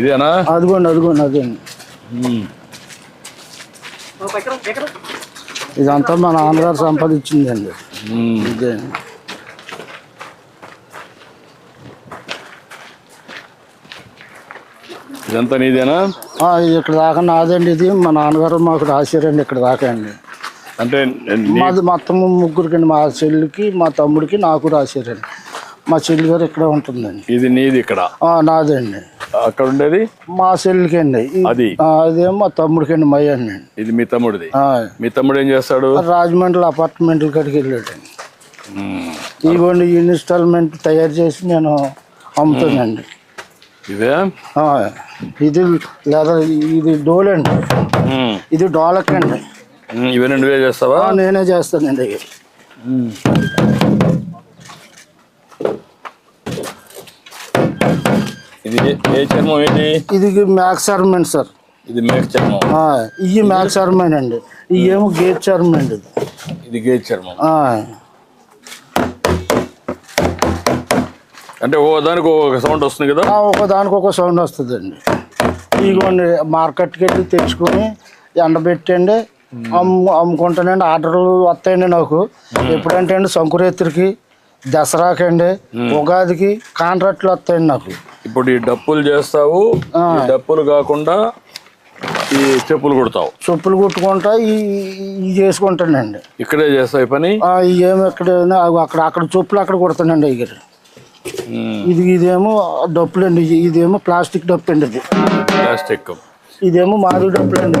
ఇదేనా? అదిగోండి అదిగోండి ఉమ్. ఇదంతా మా నాన్నగారు సంపాదించిందండి. ఉమ్. ఇదే. ఇదంతా నీదేనా? ఇక్కడ దాకా నాదండి ఇది. మా నాన్నగారు మాకు రాశారండి ఇక్కడ దాకా అండి. అంటే మాది మొత్తం ముగ్గురికి మా చెల్లికి మా తమ్ముడికి నాకు రాశారండి. మా చెల్లి గారు ఇక్కడ ఉంటుందండి. ఇది నీది ఇక్కడ? నాదండి. అక్కడ ఉండేది మా చెల్లికి అండి అది? అదేమో మా తమ్ముడికి అండి మయ్య అండి ఇది మీ తమ్ముడిది? మీ తమ్ముడు ఏం చేస్తాడు? రాజమండ్రి అపార్ట్మెంట్ల కాడికి. ఇదిగోండి ఈ ఇన్స్టాల్మెంట్ తయారు చేసి నేను అమ్ముతానండి. ఇదే? ఇది లేదా ఇది డోల్ అండి. ఇది డోలక్ అండి ఇవన్నీ నువ్వే చేస్తావా? నేనే చేస్తానండి ఉమ్. ఇది ఏ- చర్మం ఏంటి? ఇది మ్యాక్స్ అర్మెంట్ సార్. ఇది మేక చర్మం. ఆ, ఇవి మ్యాక్స్ అర్మెంట్ అండి. ఇవి ఏమో గేట్ చర్మెంట్ ఇది. ఇది గేజ్ చర్మం. ఆ, అంటే ఓ దానికి ఒక సౌండ్ వస్తుంది కదా? ఆ, ఒక దానికి ఒక సౌండ్ వస్తుందండి. ఇదిగోండి మార్కెట్కి వెళ్ళి తెచ్చుకొని ఎండబెట్టండి అమ్ము అమ్ముకుంటానండి. ఆర్డర్లు వస్తాయండి నాకు. ఎప్పుడంటే అండి సంకురేత్రికి దసరాకండి ఉగాదికి కాంట్రాక్ట్లు వస్తాయండి నాకు. ఇప్పుడు ఈ డప్పులు చేస్తావు డప్పులు కాకుండా ఈ చెప్పులు కుడతావు. చెప్పులు కుట్టుకుంటా ఈ ఈ చేసుకుంటానండి. ఇక్కడే చేస్తావు పని? ఏమో ఎక్కడ అక్కడ అక్కడ చెప్పులు అక్కడ కుడతానండి ఇక్కడ. ఇది ఇదేమో డప్పులు అండి ఇదేమో ప్లాస్టిక్ డప్పు అండి ఇది. ప్లాస్టిక్. ఇదేమో మాది డప్పులు అండి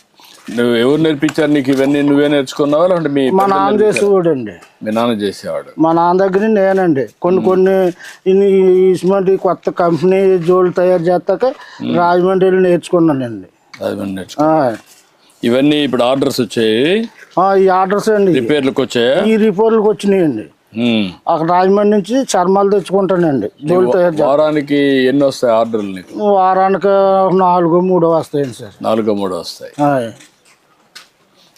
నువ్వు ఎవరు నేర్పించారు నీకు ఇవన్నీ నువ్వే నేర్చుకున్నావా? లేదంటే మీ మా నాన్న? చేసేవాడండి. మీ నాన్న చేసేవాడు. మా నాన్న దగ్గర నేనండి. కొన్ని కొన్ని ఇటువంటి కొత్త కంపెనీ జోళ్ళు తయారు చేస్తాక రాజమండ్రి వెళ్ళి నేర్చుకున్నానండి. నేర్చుకో ఆ. ఇవన్నీ ఇప్పుడు ఆర్డర్స్ వచ్చాయి? ఈ ఆర్డర్స్ అండి. రిపేర్లకు వచ్చాయా? ఈ వచ్చినాయండి. ఉమ్. అక్కడ రాజమండ్రి నుంచి చర్మాలు తెచ్చుకుంటానండి. తయారు వారానికి ఎన్ని వస్తాయి ఆర్డర్లు నీకు? వారానికి నాలుగో మూడో వస్తాయండి సార్. నాలుగో మూడో వస్తాయి.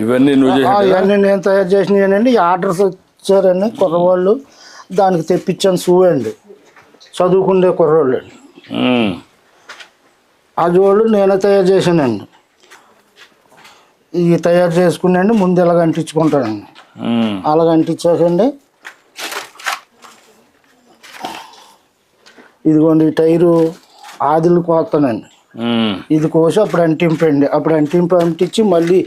ఇవన్నీ నువ్వు ఆ, ఇవన్నీ నేను తయారు చేసినానండి ఈ ఆర్డర్స్ వచ్చారండి కుర్రవాళ్ళు. దానికి తెప్పించాను షూ అండి చదువుకుండే కుర్రోళ్ళు. అండి అది వాళ్ళు నేనే తయారు చేశానండి. ఇవి తయారు చేసుకున్నాండి ముందు ఇలాగ అంటించుకుంటానండి. అలాగ అంటించాకండి ఇదిగోండి టైరు ఆదిలు కోస్తానండి. ఇది కోసి అప్పుడు అంటింపండి. అప్పుడు అంటింపు అంటించి మళ్ళీ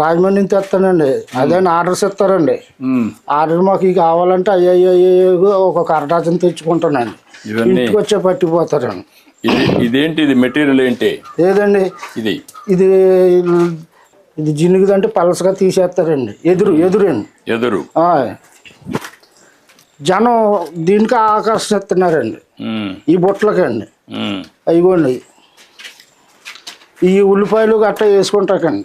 రాజమండ్రి నుంచి తెస్తానండి. అదే ఆర్డర్స్ ఇస్తారండి. ఆర్డర్ మాకు ఇవి కావాలంటే అయ్యో ఒక కరటాచం తెచ్చుకుంటానండి. ఇంటికి వచ్చే పట్టిపోతారండి. ఇది ఇదేంటి? ఇది మెటీరియల్ ఏంటి? లేదండి ఇది. ఇది ఇది జినుగుదంటే పలసగా తీసేస్తారండి. ఎదురు ఎదురండి. ఎదురు. జనం దీనికి ఆకర్షిస్తున్నారండి. ఈ బుట్టలకండి. అయిగోండి ఈ ఉల్లిపాయలు గట్ట వేసుకుంటాకండి.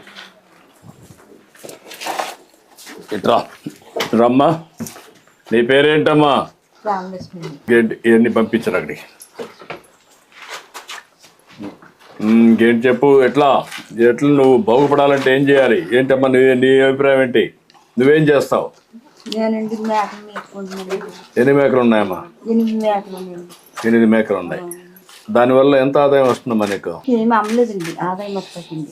ఇట్రా. రమ్మా. నీ పేరేంటమ్మా? గేట్ ఇవన్నీ పంపించరు అక్కడికి. ఇంకేంటి చెప్పు? ఎట్లా? ఎట్లా నువ్వు బాగుపడాలంటే ఏం చేయాలి? ఏంటమ్మా నీ నీ అభిప్రాయం ఏంటి? నువ్వేం చేస్తావు? ఎన్ని మేకలు ఉన్నాయమ్మా? ఎనిమిది మేకలు ఉన్నాయి. దానివల్ల ఎంత ఆదాయం వస్తుందమ్మా నీకు? ఆదాయం వస్తుందండి.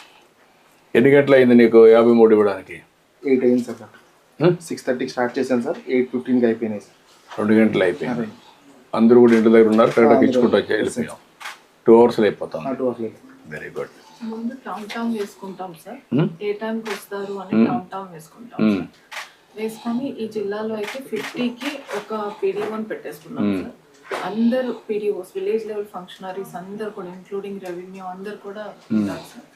ఎన్ని గంటలు అయింది నీకు యాభై మూడు ఇవ్వడానికి? ఎయిట్ అయింది సార్? సిక్స్ థర్టీకి స్టార్ట్ చేశాను సార్. ఎయిట్ ఫిఫ్టీన్కి అయిపోయినాయి సార్. రెండు గంటలు అయిపోయింది. అందరూ కూడా ఇంటి దగ్గర ఉన్నారు కరెక్ట్గా ఇచ్చుకుంటూ వచ్చి వెళ్ళిపోయాం. టూ అవర్స్లో అయిపోతాం అటు అట్లేదు వెరీ గుడ్ ముందు కౌంట్ డౌన్ వేసుకుంటాం సార్. ఏ టైంకి వస్తారు అని కౌంట్ డౌన్ వేసుకుంటాం సార్. వేసుకొని ఈ జిల్లాలో అయితే ఫిఫ్టీకి ఒక పెట్టేసుకున్నాం సార్. అందరు పీడీఓస్ విలేజ్ లెవెల్ ఫంక్షనరీస్ అందరు కూడా ఇంక్లూడింగ్ రెవెన్యూ అందరు కూడా ఉంటారు సార్.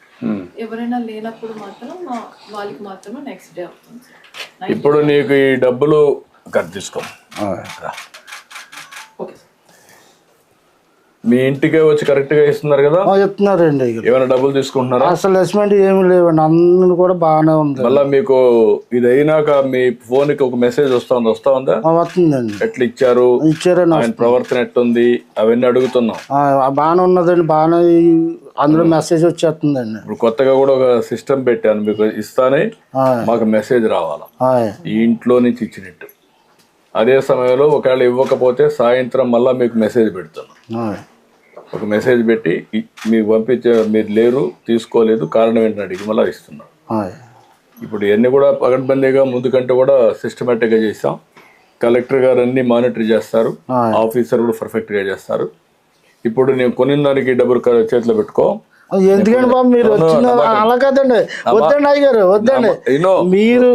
ఎవరైనా లేనప్పుడు మాత్రం మా- వాళ్ళకి మాత్రమే నెక్స్ట్ డే అవుతుంది ఇప్పుడు నీకు ఈ డబ్బులు కట్ తీసుకో రా. ఓకే సార్ మీ ఇంటికే వచ్చి కరెక్ట్గా ఇస్తున్నారు కదా? ఇక. ఏమైనా డబ్బులు తీసుకుంటున్నారా? అసలు అసెస్మెంట్ ఏమి లేవండి అందరూ కూడా బాగానే ఉంది. మళ్ళా మీకు ఇది అయినాక మీ ఫోన్కి ఒక మెసేజ్ వస్తుంది. వస్తా ఉందా? వస్తుందండి. ఎట్లా ఇచ్చారు? ఇచ్చారండి ఆయన ప్రవర్తన ఎట్టుంది అవన్నీ అడుగుతున్నాం. బాగానే ఉన్నదండి. బాగానే అందులో మెసేజ్ వచ్చేస్తుందండి. ఇప్పుడు కొత్తగా కూడా ఒక సిస్టమ్ పెట్టాను. మీకు ఇస్తానే మాకు మెసేజ్ రావాలా? ఈ ఇంట్లో నుంచి ఇచ్చినట్టు. అదే సమయంలో ఒకవేళ ఇవ్వకపోతే సాయంత్రం మళ్ళా మీకు మెసేజ్ పెడుతున్నాం. ఆ, ఒక మెసేజ్ పెట్టి మీకు పంపించే మీరు లేరు తీసుకోలేదు కారణం ఏంటని అడిగి మళ్ళీ ఇస్తున్నాం ఇప్పుడు ఇవన్నీ కూడా పగడ్బందీగా ముందు కంటే కూడా సిస్టమేటిక్గా చేసాం కలెక్టర్ గారు అన్ని మానిటర్ చేస్తారు. ఆఫీసర్ కూడా పర్ఫెక్ట్గా చేస్తారు. ఇప్పుడు నేను కొనిన దానికి డబ్బులు చేతిలో పెట్టుకో. బాబు మీరు వచ్చిన అలా కదండి. వద్దండి అయ్య గారు వద్దండి మీరు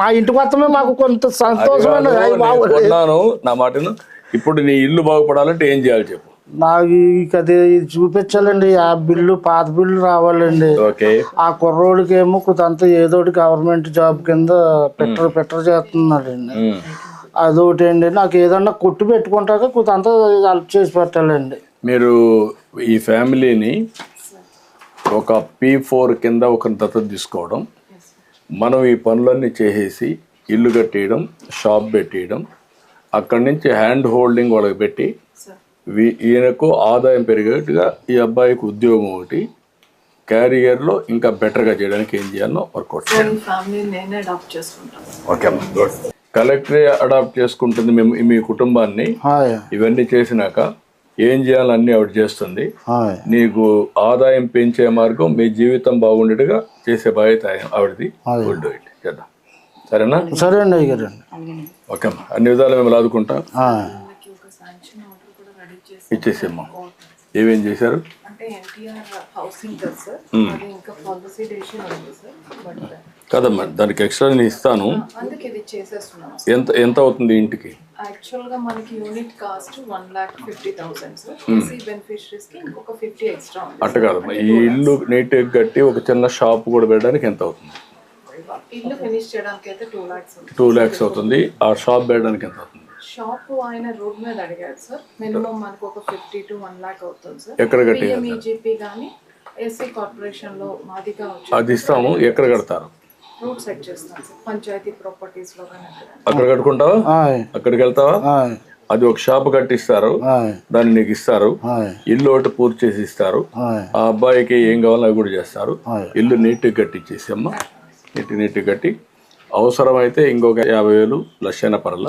మా ఇంటికి వస్తమే మాకు కొంత సంతోషం అండి అయ్య బాబు. నేను కొన్నాను నా మాటను. ఇప్పుడు నీ ఇల్లు బాగుపడాలంటే ఏం చేయాలి చెప్పు. నాకు అది చూపించాలండి. ఆ బిల్లు పాత బిల్లు రావాలండి. ఓకే. ఆ కుర్రోడికి ఏమో కొంత ఏదో ఒకటి గవర్నమెంట్ జాబ్ కింద పెట్టరు పెట్టరు చేస్తున్నాడండి. అదొకటి అండి నాకు ఏదన్నా కొట్టు పెట్టుకుంటాక కొంత హెల్ప్ చేసి పెట్టాలండి. మీరు ఈ ఫ్యామిలీని ఒక పీ ఫోర్ కింద ఒక దత్తత తీసుకోవడం మనం ఈ పనులన్నీ చేసేసి ఇల్లు కట్టేయడం షాప్ పెట్టేయడం అక్కడి నుంచి హ్యాండ్ హోల్డింగ్ వాళ్ళకి పెట్టి ఈయనకు ఆదాయం పెరిగేట్టుగా ఈ అబ్బాయికి ఉద్యోగం ఒకటి క్యారియర్లో ఇంకా బెటర్గా చేయడానికి ఏం చేయాలో. Workout okay good. కలెక్టరే అడాప్ట్ చేసుకుంటుంది మేము మీ కుటుంబాన్ని. హాయ్. ఇవన్నీ చేసినాక ఏం చేయాలన్నీ ఆవిడ చేస్తుంది. హాయ్. నీకు ఆదాయం పెంచే మార్గం మీ జీవితం బాగుండేట్టుగా చేసే బాధ్యత ఆవిడది. గుడ్ ఇట్ చేద్దాం. సరేనా? సరే అండి ఓకే అమ్మా. అన్ని విధాలు మేము లాదుకుంటాం. ఉంది సార్. బట్ కదమ్మా దానికి ఎక్స్ట్రా నేను ఇస్తాను. ఎంత ఎంత అవుతుంది ఇంటికి? యాక్చువల్గా మనకి unit cost one lakh fifty thousand sir. EC బెనిఫిషరీస్కి ఇంకొక ఫిఫ్టీ ఎక్స్ట్రా ఉంది అట్ట కాదమ్మా ఈ ఇల్లు నీట్గా కట్టి ఒక చిన్న షాప్ కూడా పెట్టడానికి ఎంత అవుతుంది? ఇల్లు ఫినిష్ చేయడానికి అయితే టూ లాక్స్ టూ ల్యాక్స్ అవుతుంది. ఆ షాప్ పెట్టడానికి ఎంత అవుతుంది? షాప్ ఆయన రోడ్ మీద అడిగాడు సార్. మినిమం మనకు ఒక ఫిఫ్టీ టు వన్ లాక్ అవుతుంది సార్. ఎక్కడ కానీ ఎస్సీ కార్పొరేషన్లో మాదిగా వచ్చి అది ఇస్తాము. ఎక్కడ కడతారు? రూట్ సెట్ చేస్తాం సార్. పంచాయతీ ప్రాపర్టీస్లో అక్కడ. కట్టుకుంటావా? అక్కడికి వెళ్తావా? అది ఒక షాప్ కట్టిస్తారు. దాన్ని నీకు ఇస్తారు. ఇల్లు ఒకటి పూర్తి చేసి ఇస్తారు. ఆ అబ్బాయికి ఏం కావాలో అవి కూడా చేస్తారు. ఇల్లు నీట్గా కట్టించేసి అమ్మ. నీట్ నీట్గా కట్టి. అవసరమైతే ఇంకొక యాభై వేలు లక్షైన పరల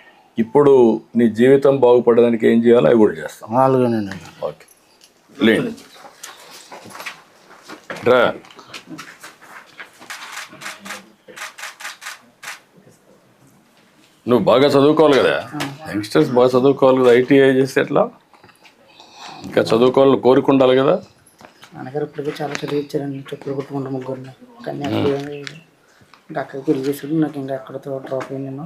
ఇప్పుడు నీ జీవితం బాగుపడడానికి ఏం చేయాలో అవి కూడా చేస్తాం. నాలుగేనండి ఓకే. లేండి. రా. నువ్వు బాగా చదువుకోవాలి కదా? యంగ్స్టర్స్ బాగా చదువుకోవాలి కదా? ఐటీఐ చేస్తే ఎట్లా? ఇంకా చదువుకోవాలని కోరిక ఉండాలి కదా? నాన్నగారు ఇప్పటికే చాలా చదివించారండి చెప్పులు కుట్టుకుంటా ముగ్గురిని. కానీ అక్కడ. ఇంకా అక్కడికి పెళ్ళి చేసుకుని నాకు ఇంకా ఎక్కడితో డ్రాప్ నేను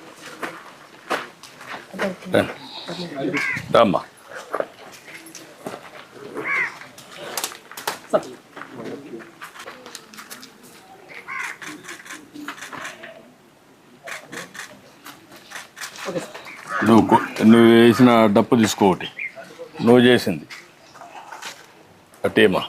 రామ్మా. నువ్వు నువ్వు వేసిన డప్పు తీసుకో నువ్వు చేసింది. అట్టేమా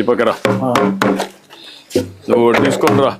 ఈ పక్క నువ్వు ఒకటి రా.